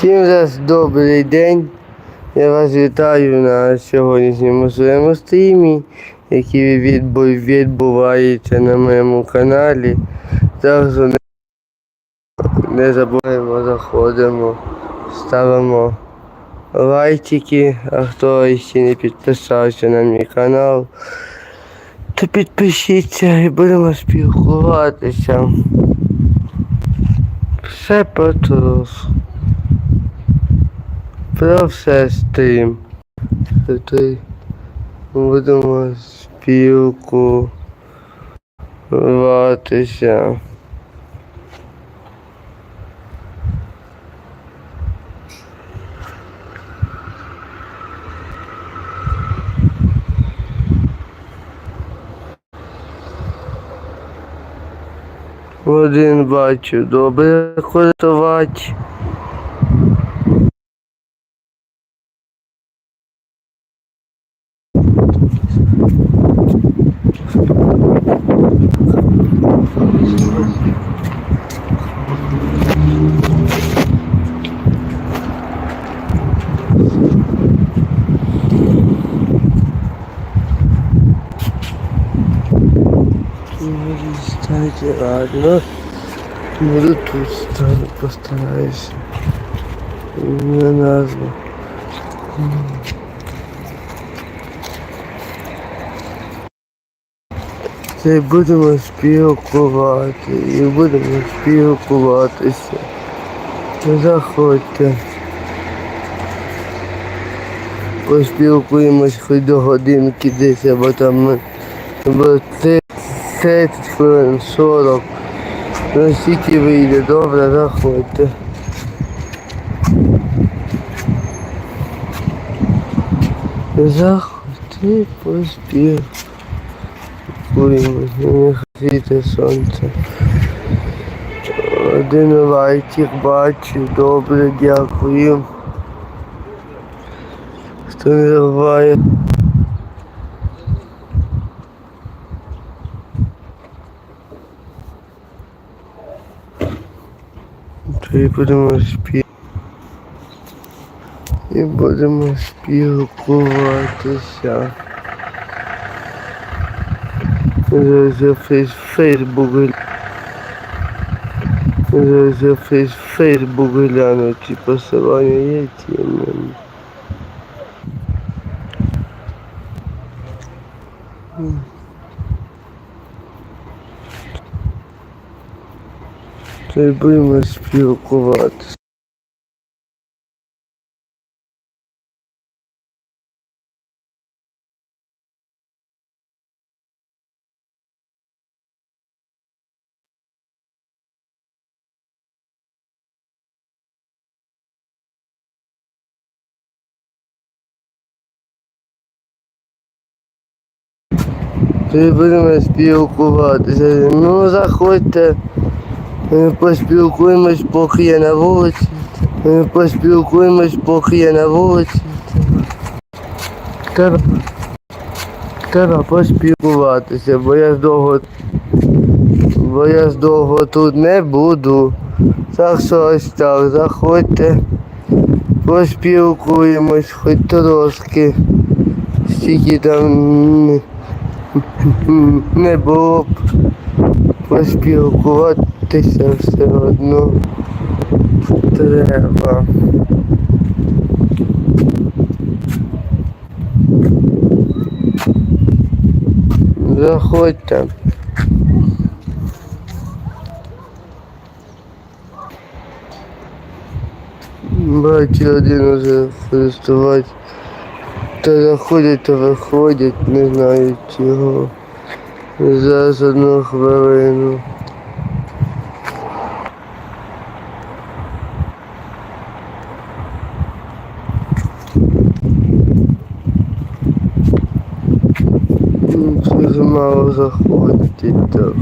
Всім раз добрий день. Я вас вітаю на сьогоднішньому своєму стрімі, який відбувається на моєму каналі. Зараз не, не забуваємо, заходимо, ставимо лайчики, а хто ще не підписався на мій канал, то підпишіться і будемо спілкуватися. Все потроху. Про все стрім. Тоді будемо спілкуватися. Один бачу, добре користувати. Буду стать, ладно. Буду тут стану, постараюсь. На назву. Це будемо спілкувати і будемо спілкуватися. Заходьте. Поспілкуємось хоч до годинки десь, або там ми- або це 30 хвилин, 40. Ну вийде, добре, заходьте. Заходьте поспілкуємось. Не світе сонце. Один лайчик бачу, добре, дякую. Хто не забуває. І будемо спі... І будемо спілкуватися. Зараз я фейс Фейсбук гля- Зараз я фейс Фейсбук гляну, ці посилання є ці в Мене. Будемо спілкуватися. Ну, заходьте. Поспілкуємось, поки я на вулиці. Поспілкуємось, поки я на вулиці. Треба, треба поспілкуватися, бо я довго, бо я довго тут не буду. Так що ось так, заходьте, поспілкуємось хоч трошки. Стільки там не- було б поспілкуватися все одно треба. Заходьте. Бачу, один уже користувач. То заходять, то виходять, не знаю чого. Зараз одну хвилину. Ну, Дуже мало заходить так.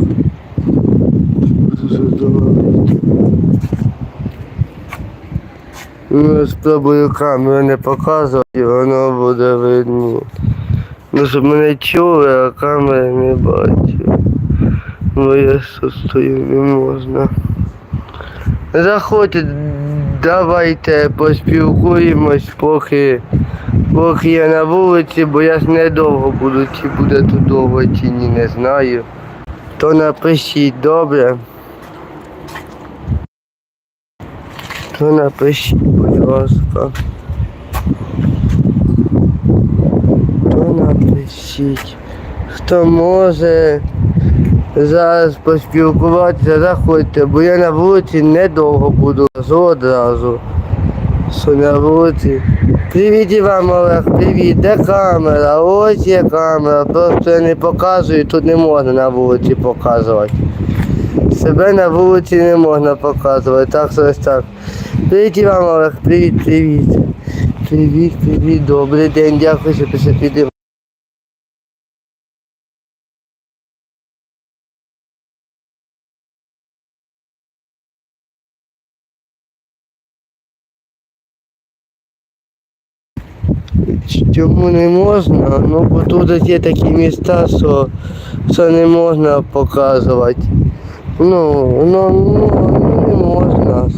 Ну, спробую камеру не показувати, воно буде видно. Ну, щоб мене чули, а камери не бачу. Бо я стою, не можна. Заходьте, давайте поспілкуємось, поки, поки я на вулиці, бо я ж недовго буду, чи буде тут довго, чи ні, не знаю. То напишіть добре. То напишіть, будь ласка. То. Хто може зараз поспілкуватися, заходьте, бо я на вулиці недовго буду одразу. Що на вулиці. Привіт вам, Олег, привіт. Де камера? Ось є камера. Просто я не показую, тут не можна на вулиці показувати. Себе на вулиці не можна показувати, так ось так. Привіт вам, Олег, привіт, привіт. Привіт, привіт, добрий день, дякую, що після Чому не можна? Ну, бо тут є такі міста, що, що не можна показувати. Ну, ну, ну не можна.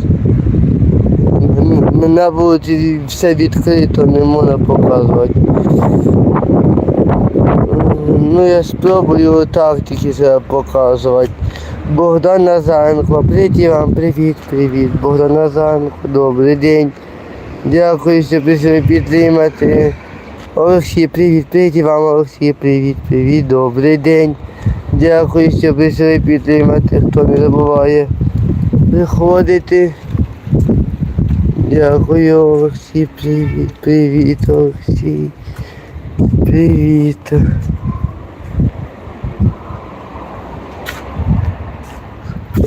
Ну, На вулиці все відкрито, не можна показувати. Ну, я спробую так тільки себе показувати. Богдан Назаренко, привіт вам, привіт, привіт. Богдан Назаренко, добрий день. Дякую, що прийшли підтримати. Олексій, привіт, привіт вам, Олексій, привіт, привіт, добрий день. Дякую, що прийшли підтримати, хто не забуває приходити. Дякую, Олексій, привіт, привіт, Олексій. Привіт.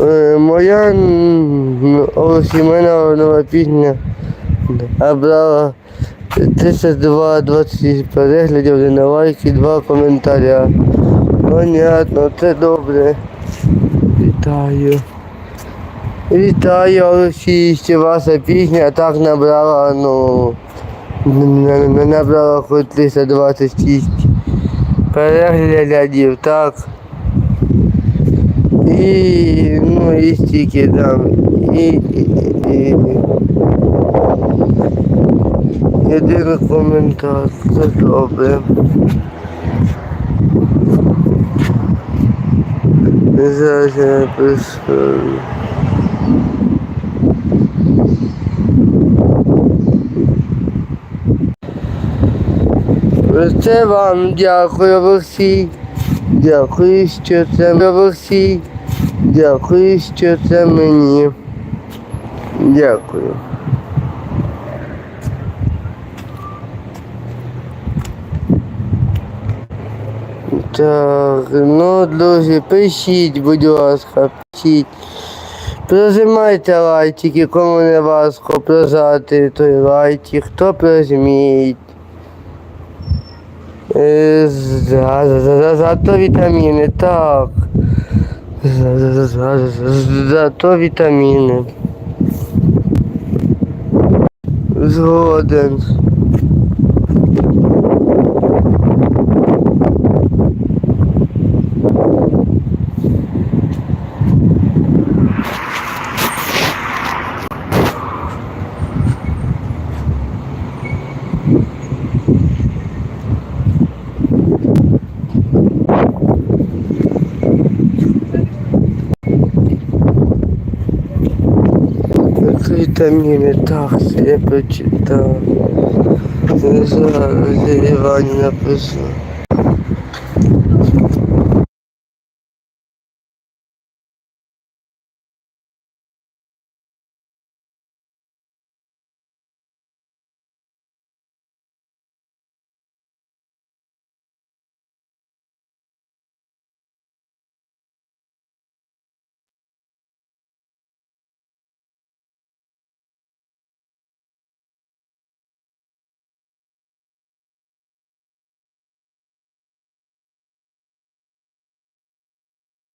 Е, Моя Олексій, моя нова пісня набрала 32 26 переглядів, один лайк і два коментаря. Понятно, це добре. Вітаю. Вітаю, Олексій, що ваша пісня так набрала, ну, набрала хоч 326 переглядів, так. І, ну, і стільки там. І, і, і, Єдиний коментар, це добре. Зараз я напишу. Це вам дякую, Олексій. Дякую, що це Олексій. Дякую, що це мені. Дякую. Так, ну, друзі, пишіть, будь ласка, пишіть. Прожимайте лайчики, кому не важко прожати той лайчик, хто прожміть. Е, За, за, за, за то вітаміни, так. За, за, за, за, за, за то вітаміни. Згоден. Вітаміни, так, це я прочитав. Зараз Івані написав.